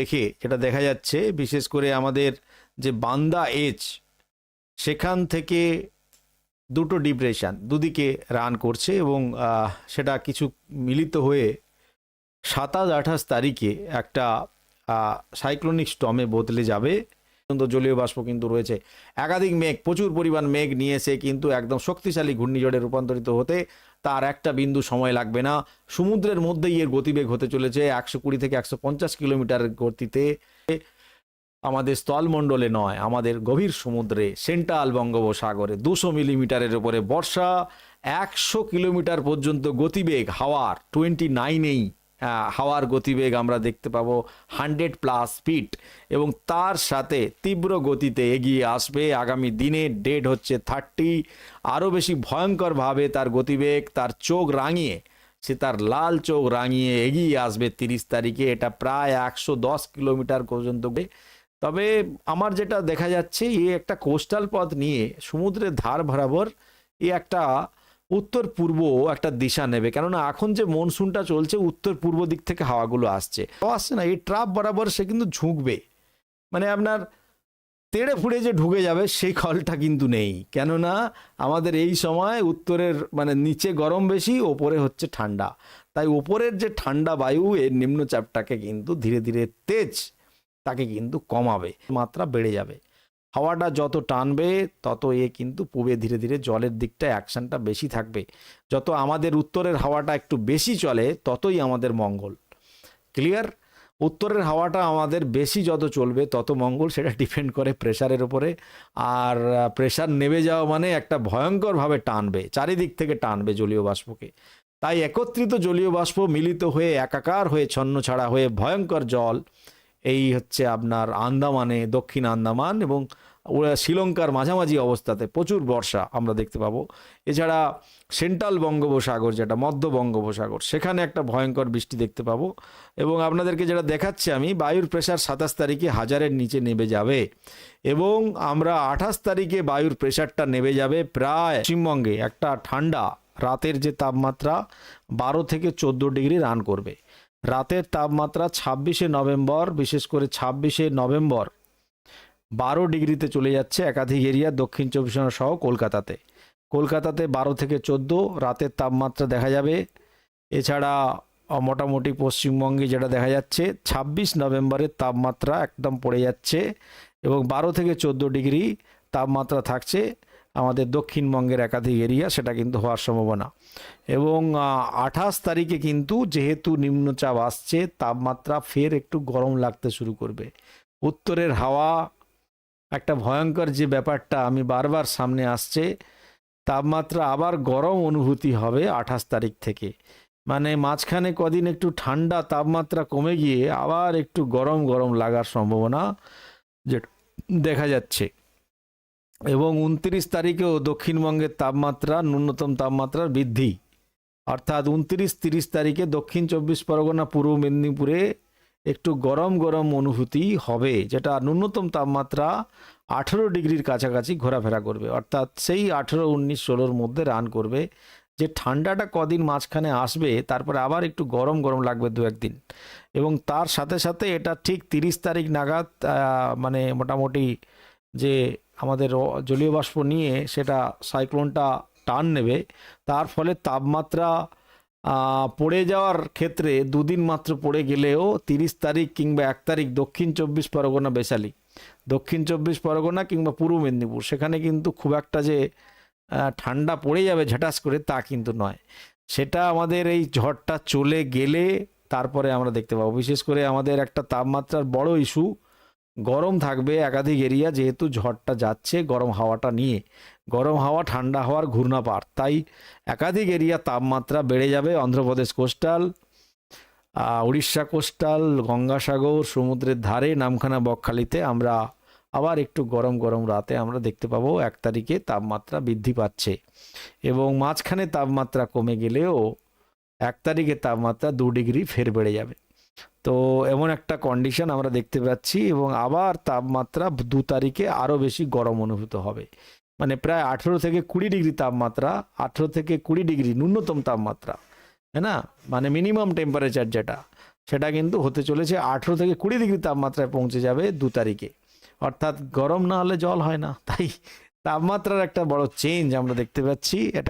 দেখে যেটা দেখা যাচ্ছে, বিশেষ করে আমাদের যে বান্দা এজ, সেখান থেকে দুটো ডিপ্রেশন, দুদিকে রান করছে এবং সেটা কিছু মিলিত হয়ে সাতাশ আঠাশ তারিখে একটা সাইক্লোনিক স্টমে বদলে যাবে। পর্যন্ত জলীয় বাষ্প কিন্তু রয়েছে। একাধিক মেঘ, প্রচুর পরিমাণ মেঘ নিয়ে এসে কিন্তু একদম শক্তিশালী ঘূর্ণিঝড়ে রূপান্তরিত হতে তার একটা বিন্দু সময় লাগবে না। সমুদ্রের মধ্যেই এর গতিবেগ হতে চলেছে একশো কুড়ি থেকে একশো পঞ্চাশ কিলোমিটার গতিতে। আমাদের স্থলমণ্ডলে নয়, আমাদের গভীর সমুদ্রে, সেন্ট্রাল বঙ্গোপসাগরে। দুশো মিলিমিটারের উপরে বর্ষা, একশো কিলোমিটার পর্যন্ত গতিবেগ, হাওয়ার, টোয়েন্টি নাইনেই হাওয়ার গতিবেগ আমরা দেখতে পাবো হান্ড্রেড প্লাস ফিট এবং তার সাথে তীব্র গতিতে এগিয়ে আসবে। আগামী দিনে ডেট হচ্ছে থার্টি। আরও বেশি ভয়ঙ্করভাবে তার গতিবেগ, তার চোখ রাঙিয়ে, সে তার লাল চোখ রাঙিয়ে এগিয়ে আসবে তিরিশ তারিখে। এটা প্রায় একশো দশ কিলোমিটার পর্যন্ত। তবে আমার যেটা দেখা যাচ্ছে, এ একটা কোস্টাল পথ নিয়ে সমুদ্রের ধার বরাবর এ একটা উত্তর পূর্ব একটা দিশা নেবে। কেননা এখন যে মনসুনটা চলছে, উত্তর পূর্ব দিক থেকে হাওয়াগুলো আসছে। আসছে না, এই ট্রাপ বরাবর সে কিন্তু ঝুঁকবে। মানে আপনার তেড়ে ফুড়ে যে ঢুকে যাবে সেই কলটা কিন্তু নেই। কেননা আমাদের এই সময় উত্তরের মানে নিচে গরম বেশি, ওপরে হচ্ছে ঠান্ডা। তাই ওপরের যে ঠান্ডা বায়ু, এর নিম্নচাপটাকে কিন্তু ধীরে ধীরে তেজ তাকে কিন্তু কমাবে, মাত্রা বেড়ে যাবে। হাওয়াটা যত টানবে, তত এ কিন্তু পূবে ধীরে ধীরে জলের দিকটা অ্যাকশনটা বেশি থাকবে। যত আমাদের উত্তরের হাওয়াটা একটু বেশি চলে, ততই আমাদের মঙ্গল। ক্লিয়ার? উত্তরের হাওয়াটা আমাদের বেশি যত চলবে, তত মঙ্গল সেটা ডিপেন্ড করে প্রেশারের উপরে। আর প্রেশার নেমে যাওয়া মানে একটা ভয়ঙ্করভাবে টানবে, চারিদিক থেকে টানবে জলীয় বাষ্পকে। তাই একত্রিত জলীয় বাষ্প মিলিত হয়ে, একাকার হয়ে ছন্ন ছাড়া হয়ে ভয়ঙ্কর জল এই হচ্ছে আপনার আন্দামানে, দক্ষিণ আন্দামান এবং শ্রীলঙ্কার মাঝামাঝি অবস্থাতে প্রচুর বর্ষা আমরা দেখতে পাবো। এছাড়া সেন্ট্রাল বঙ্গোপসাগর যেটা, মধ্য বঙ্গোপসাগর, সেখানে একটা ভয়ঙ্কর বৃষ্টি দেখতে পাবো। এবং আপনাদেরকে যেটা দেখাচ্ছি আমি, বায়ুর প্রেশার সাতাশ তারিখে হাজারের নিচে নেমে যাবে এবং আমরা আঠাশ তারিখে বায়ুর প্রেশারটা নেমে যাবে প্রায় পশ্চিমবঙ্গে। একটা ঠান্ডা, রাতের যে তাপমাত্রা বারো থেকে চোদ্দ ডিগ্রি রান করবে। রাতের তাপমাত্রা ছাব্বিশে নভেম্বর, বিশেষ করে ছাব্বিশে নভেম্বর। বারো ডিগ্রিতে চলে যাচ্ছে একাধিক এরিয়া দক্ষিণ চব্বিশ পরগনা সহ কলকাতাতে। কলকাতাতে বারো থেকে চোদ্দ, রাতের তাপমাত্রা দেখা যাবে। এছাড়া মোটামুটি পশ্চিমবঙ্গে যেটা দেখা যাচ্ছে, ছাব্বিশ নভেম্বরের তাপমাত্রা একদম পড়ে যাচ্ছে এবং বারো থেকে চোদ্দ ডিগ্রি তাপমাত্রা থাকছে। আমাদের দক্ষিণবঙ্গের একাধিক এরিয়া, সেটা কিন্তু হওয়ার সম্ভাবনা। এবং আঠাশ তারিখে কিন্তু যেহেতু নিম্নচাপ আসছে, তাপমাত্রা ফের একটু গরম লাগতে শুরু করবে। উত্তরের হাওয়া, একটা ভয়ঙ্কর যে ব্যাপারটা আমি বারবার সামনে আসছে, তাপমাত্রা আবার গরম অনুভূতি হবে আঠাশ তারিখ থেকে। মানে মাঝখানে কদিন একটু ঠান্ডা তাপমাত্রা কমে গিয়ে আবার একটু গরম গরম লাগার সম্ভাবনা যে দেখা যাচ্ছে। এবং উনত্রিশ তারিখেও দক্ষিণবঙ্গের তাপমাত্রা, ন্যূনতম তাপমাত্রার বৃদ্ধি। অর্থাৎ উনত্রিশ, তিরিশ তারিখে দক্ষিণ চব্বিশ পরগনা, পূর্ব মেদিনীপুরে একটু গরম গরম অনুভূতি হবে, যেটা ন্যূনতম তাপমাত্রা আঠেরো ডিগ্রির কাছাকাছি ঘোরাফেরা করবে। অর্থাৎ সেই আঠেরো, উনিশ, ষোলোর মধ্যে রান করবে। যে ঠান্ডাটা কদিন মাঝখানে আসবে, তারপরে আবার একটু গরম গরম লাগবে দু একদিন। এবং তার সাথে সাথে এটা ঠিক তিরিশ তারিখ নাগাদ মানে মোটামুটি যে আমাদের জলীয় বাষ্প নিয়ে সেটা সাইক্লোনটা টান নেবে। তার ফলে তাপমাত্রা পড়ে যাওয়ার ক্ষেত্রে দুদিন মাত্র পড়ে গেলেও তিরিশ তারিখ কিংবা এক তারিখ দক্ষিণ চব্বিশ পরগনা বেশালি দক্ষিণ চব্বিশ পরগনা কিংবা পূর্ব মেদিনীপুর। সেখানে কিন্তু খুব একটা যে ঠান্ডা পড়ে যাবে ঝাটাস করে তা কিন্তু নয়। সেটা আমাদের এই ঝড়টা চলে গেলে তারপরে আমরা দেখতে পাবো। বিশেষ করে আমাদের একটা তাপমাত্রার বড় ইস্যু গরম থাকবে একাধিক এরিয়া, যেহেতু ঝড়টা যাচ্ছে গরম হাওয়াটা নিয়ে। গরম হাওয়া, ঠান্ডা হওয়ার ঘূর্ণাপাত। তাই একাধিক এরিয়া তাপমাত্রা বেড়ে যাবে। অন্ধ্রপ্রদেশ কোস্টাল উড়িষ্যা কোস্টাল, গঙ্গাসাগর, সমুদ্রের ধারে, নামখানা বকখালিতে আমরা আবার একটু গরম গরম রাতে আমরা দেখতে পাবো এক তারিখে তাপমাত্রা বৃদ্ধি পাচ্ছে। এবং মাঝখানে তাপমাত্রা কমে গেলেও এক তারিখে তাপমাত্রা দু ডিগ্রি ফের বেড়ে যাবে। তো এমন একটা কন্ডিশন আমরা দেখতে পাচ্ছি এবং আবার তাপমাত্রা দু তারিখে আরও বেশি গরম অনুভূত হবে। মানে প্রায় আঠেরো থেকে কুড়ি ডিগ্রি তাপমাত্রা, আঠেরো থেকে কুড়ি ডিগ্রি ন্যূনতম তাপমাত্রা হ্যাঁ না? মানে মিনিমাম টেম্পারেচার যেটা, সেটা কিন্তু হতে চলেছে আঠেরো থেকে কুড়ি ডিগ্রি তাপমাত্রায় পৌঁছে যাবে দু তারিখে। অর্থাৎ গরম না হলে জল হয় না। তাই তাপমাত্রার একটা বড় চেঞ্জ আমরা দেখতে পাচ্ছি, এটা